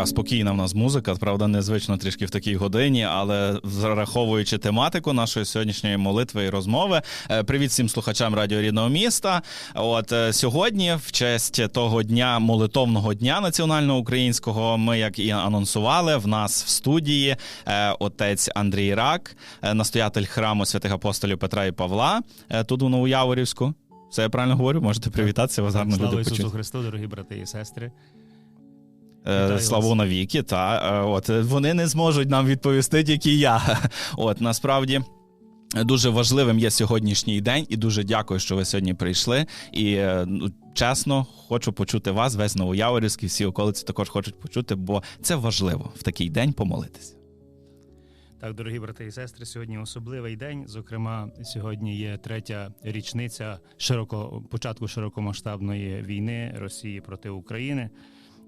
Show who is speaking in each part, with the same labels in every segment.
Speaker 1: така спокійна в нас музика, правда, незвично трішки в такій годині, але враховуючи тематику нашої сьогоднішньої молитви і розмови. Е, привіт всім слухачам радіо рідного міста. От е, сьогодні, в честь того дня молитовного дня національного українського, ми як і анонсували, в нас в студії е, отець Андрій Рак, настоятель храму святих апостолів Петра і Павла, тут у Новояворівську. Все я правильно говорю, можете привітатися, вас гарно
Speaker 2: люди почути. Ісусу Христу, дорогі брати і сестри.
Speaker 1: Е, Славу навіки, та е, от вони не зможуть нам відповісти, тільки я. От насправді. Дуже важливим є сьогоднішній день, і дуже дякую, що ви сьогодні прийшли. І е, ну, чесно, хочу почути вас, весь Новояворівський, всі околиці також хочуть почути, бо це важливо в такий день помолитися.
Speaker 2: Так, дорогі брати і сестри, сьогодні особливий день. Зокрема, сьогодні є третя річниця широко початку широкомасштабної війни Росії проти України.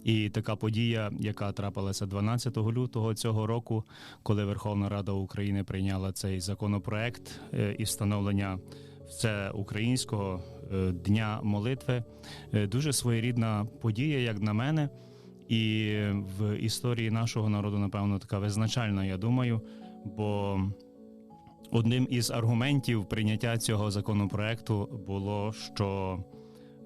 Speaker 2: І така подія, яка трапилася 12 лютого цього року, коли Верховна Рада України прийняла цей законопроект е, і встановлення це українського е, дня молитви, е, дуже своєрідна подія, як на мене, і в історії нашого народу, напевно, така визначальна. Я думаю, бо одним із аргументів прийняття цього законопроекту було що.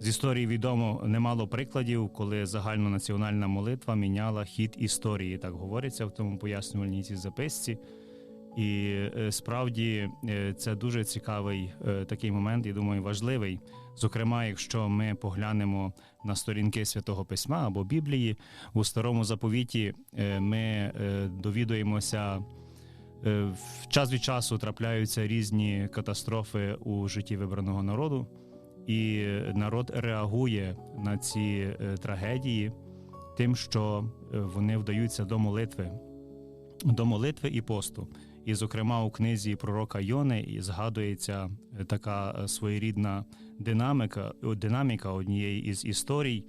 Speaker 2: З історії відомо немало прикладів, коли загальнонаціональна молитва міняла хід історії. Так говориться в тому пояснювальній цій записці. І е, справді е, це дуже цікавий е, такий момент, і думаю, важливий. Зокрема, якщо ми поглянемо на сторінки святого письма або Біблії у старому заповіті, ми довідуємося. В час від часу трапляються різні катастрофи у житті вибраного народу і народ реагує на ці е, трагедії тим, що е, вони вдаються до молитви, до молитви і посту. І, зокрема, у книзі пророка Йони згадується е, така своєрідна динаміка, динаміка однієї із історій,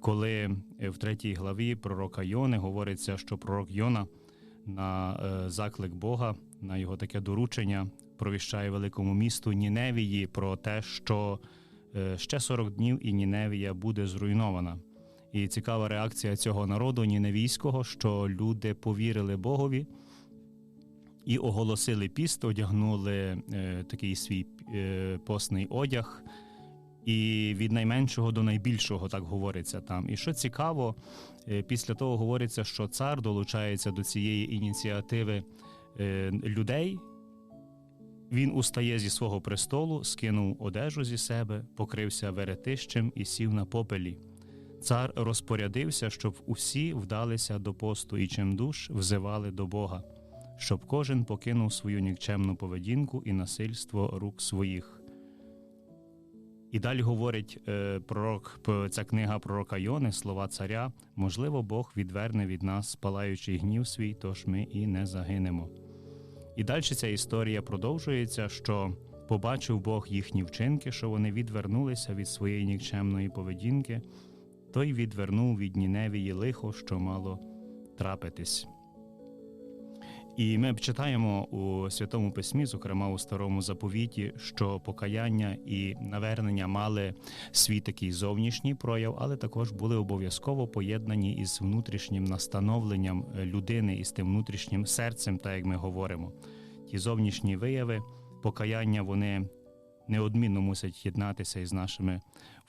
Speaker 2: коли в третій главі пророка Йони говориться, що пророк Йона на заклик Бога, на його таке доручення провіщає великому місту Ніневії про те, що ще 40 днів і Ніневія буде зруйнована. І цікава реакція цього народу ніневійського, що люди повірили Богові і оголосили піст, одягнули е, такий свій е, постний одяг. І від найменшого до найбільшого так говориться там. І що цікаво, е, після того говориться, що цар долучається до цієї ініціативи е, людей, він устає зі свого престолу, скинув одежу зі себе, покрився веретищем і сів на попелі. Цар розпорядився, щоб усі вдалися до посту і чимдуж взивали до Бога, щоб кожен покинув свою нікчемну поведінку і насильство рук своїх. І далі говорить е, пророк, ця книга пророка Йони, слова царя можливо, Бог відверне від нас спалаючий гнів свій, тож ми і не загинемо. І далі ця історія продовжується, що побачив Бог їхні вчинки, що вони відвернулися від своєї нікчемної поведінки, той відвернув від Ніневії лихо, що мало трапитись. І ми читаємо у Святому Письмі, зокрема у старому заповіті, що покаяння і навернення мали свій такий зовнішній прояв, але також були обов'язково поєднані із внутрішнім настановленням людини і з тим внутрішнім серцем, так як ми говоримо. Ті зовнішні вияви, покаяння вони неодмінно мусять єднатися із нашими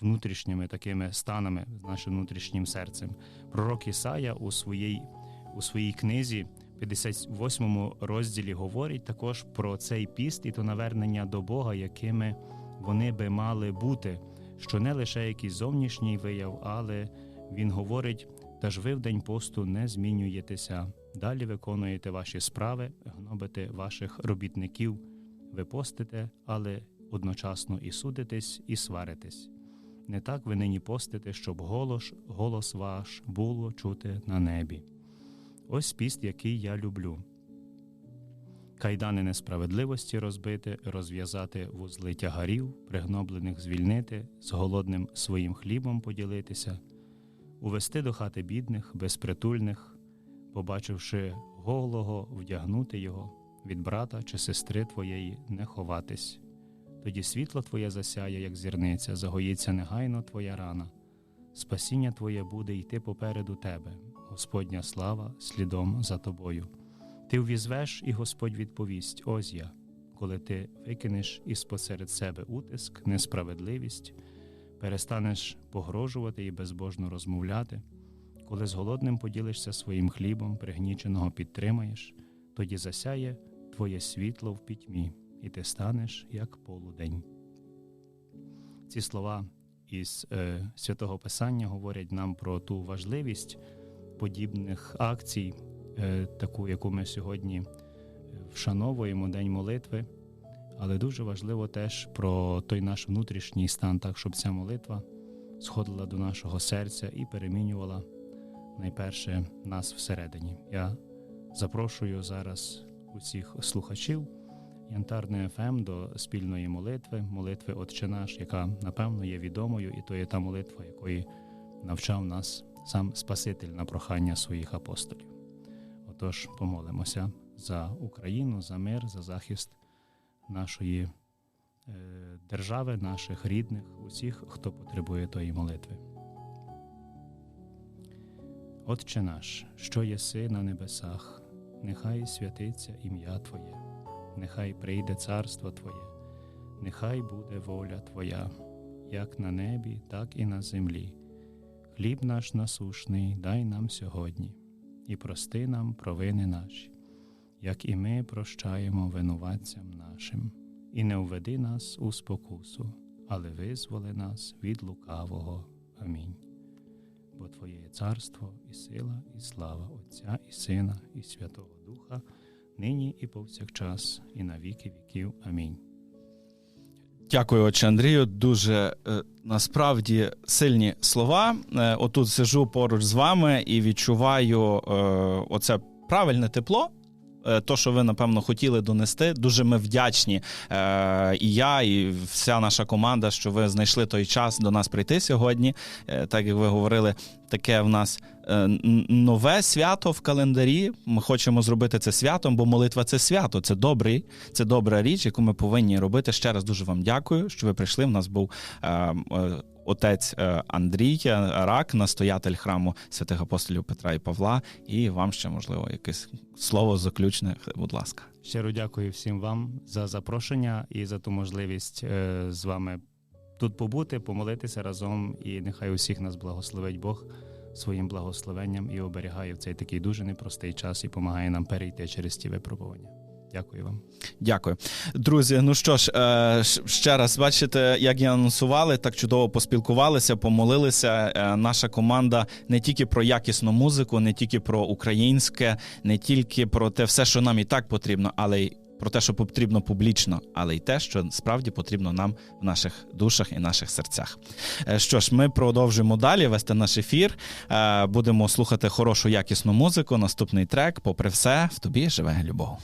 Speaker 2: внутрішніми такими станами, з нашим внутрішнім серцем. Пророк Ісая у своїй у своїй книзі. 58 розділі говорить також про цей піст і то навернення до Бога, якими вони би мали бути, що не лише якийсь зовнішній вияв, але він говорить: та ж ви в день посту не змінюєтеся, далі виконуєте ваші справи, гнобите ваших робітників, ви постите, але одночасно і судитесь, і сваритесь. Не так ви нині постите, щоб голос, голос ваш було чути на небі. Ось піст, який я люблю. Кайдани несправедливості розбити, розв'язати вузли тягарів, пригноблених звільнити, з голодним своїм хлібом поділитися, увести до хати бідних, безпритульних, побачивши голого, вдягнути його, від брата чи сестри твоєї не ховатись. Тоді світло Твоє засяє, як зірниця, загоїться негайно Твоя рана, спасіння Твоє буде йти попереду Тебе, Господня слава слідом за тобою. Ти ввізвеш, і Господь відповість: Ось я, коли ти викинеш із посеред себе утиск, несправедливість, перестанеш погрожувати і безбожно розмовляти, коли з голодним поділишся своїм хлібом, пригніченого підтримаєш, тоді засяє твоє світло в пітьмі, і ти станеш як полудень. Ці слова із е, святого Писання говорять нам про ту важливість подібних акцій, е, таку, яку ми сьогодні е, вшановуємо День молитви. Але дуже важливо теж про той наш внутрішній стан, так щоб ця молитва сходила до нашого серця і перемінювала найперше нас всередині. Я запрошую зараз усіх слухачів Янтарної ФМ до спільної молитви, молитви Отче наш, яка напевно є відомою, і то є та молитва, якої навчав нас сам Спаситель на прохання своїх апостолів. Отож, помолимося за Україну, за мир, за захист нашої е, держави, наших рідних, усіх, хто потребує тої молитви. Отче наш, що єси на небесах, нехай святиться ім'я Твоє, нехай прийде царство Твоє, нехай буде воля Твоя, як на небі, так і на землі. Хліб наш насушний дай нам сьогодні, і прости нам провини наші, як і ми прощаємо винуватцям нашим, і не введи нас у спокусу, але визволи нас від лукавого. Амінь. Бо Твоє є царство, і сила, і слава Отця і Сина, і Святого Духа, нині і повсякчас, і на віки віків. Амінь.
Speaker 1: Дякую, отче Андрію. Дуже е, насправді сильні слова. Е, отут сижу поруч з вами і відчуваю е, оце правильне тепло. Е, То, що ви напевно хотіли донести, дуже ми вдячні. Е, і я, і вся наша команда, що ви знайшли той час до нас прийти сьогодні. Е, так як ви говорили, таке в нас нове свято в календарі. Ми хочемо зробити це святом, бо молитва це свято, це добрий, це добра річ, яку ми повинні робити. Ще раз дуже вам дякую, що ви прийшли. У нас був отець е, Андрій Рак, настоятель храму святих апостолів Петра і Павла. І вам ще можливо якесь слово заключне, будь ласка.
Speaker 2: Щиро дякую всім вам за запрошення і за ту можливість е, з вами тут побути, помолитися разом. І нехай усіх нас благословить Бог своїм благословенням і оберігає в цей такий дуже непростий час і допомагає нам перейти через ті випробування. Дякую вам.
Speaker 1: Дякую, друзі. Ну що ж, е, ще раз бачите, як і анонсували, так чудово поспілкувалися, помолилися. Е, Наша команда не тільки про якісну музику, не тільки про українське, не тільки про те, все, що нам і так потрібно, але й про те, що потрібно публічно, але й те, що справді потрібно нам в наших душах і наших серцях. Е, Що ж, ми продовжуємо далі вести наш ефір. Будемо слухати хорошу якісну музику. Наступний трек, попри все, в тобі живе любов.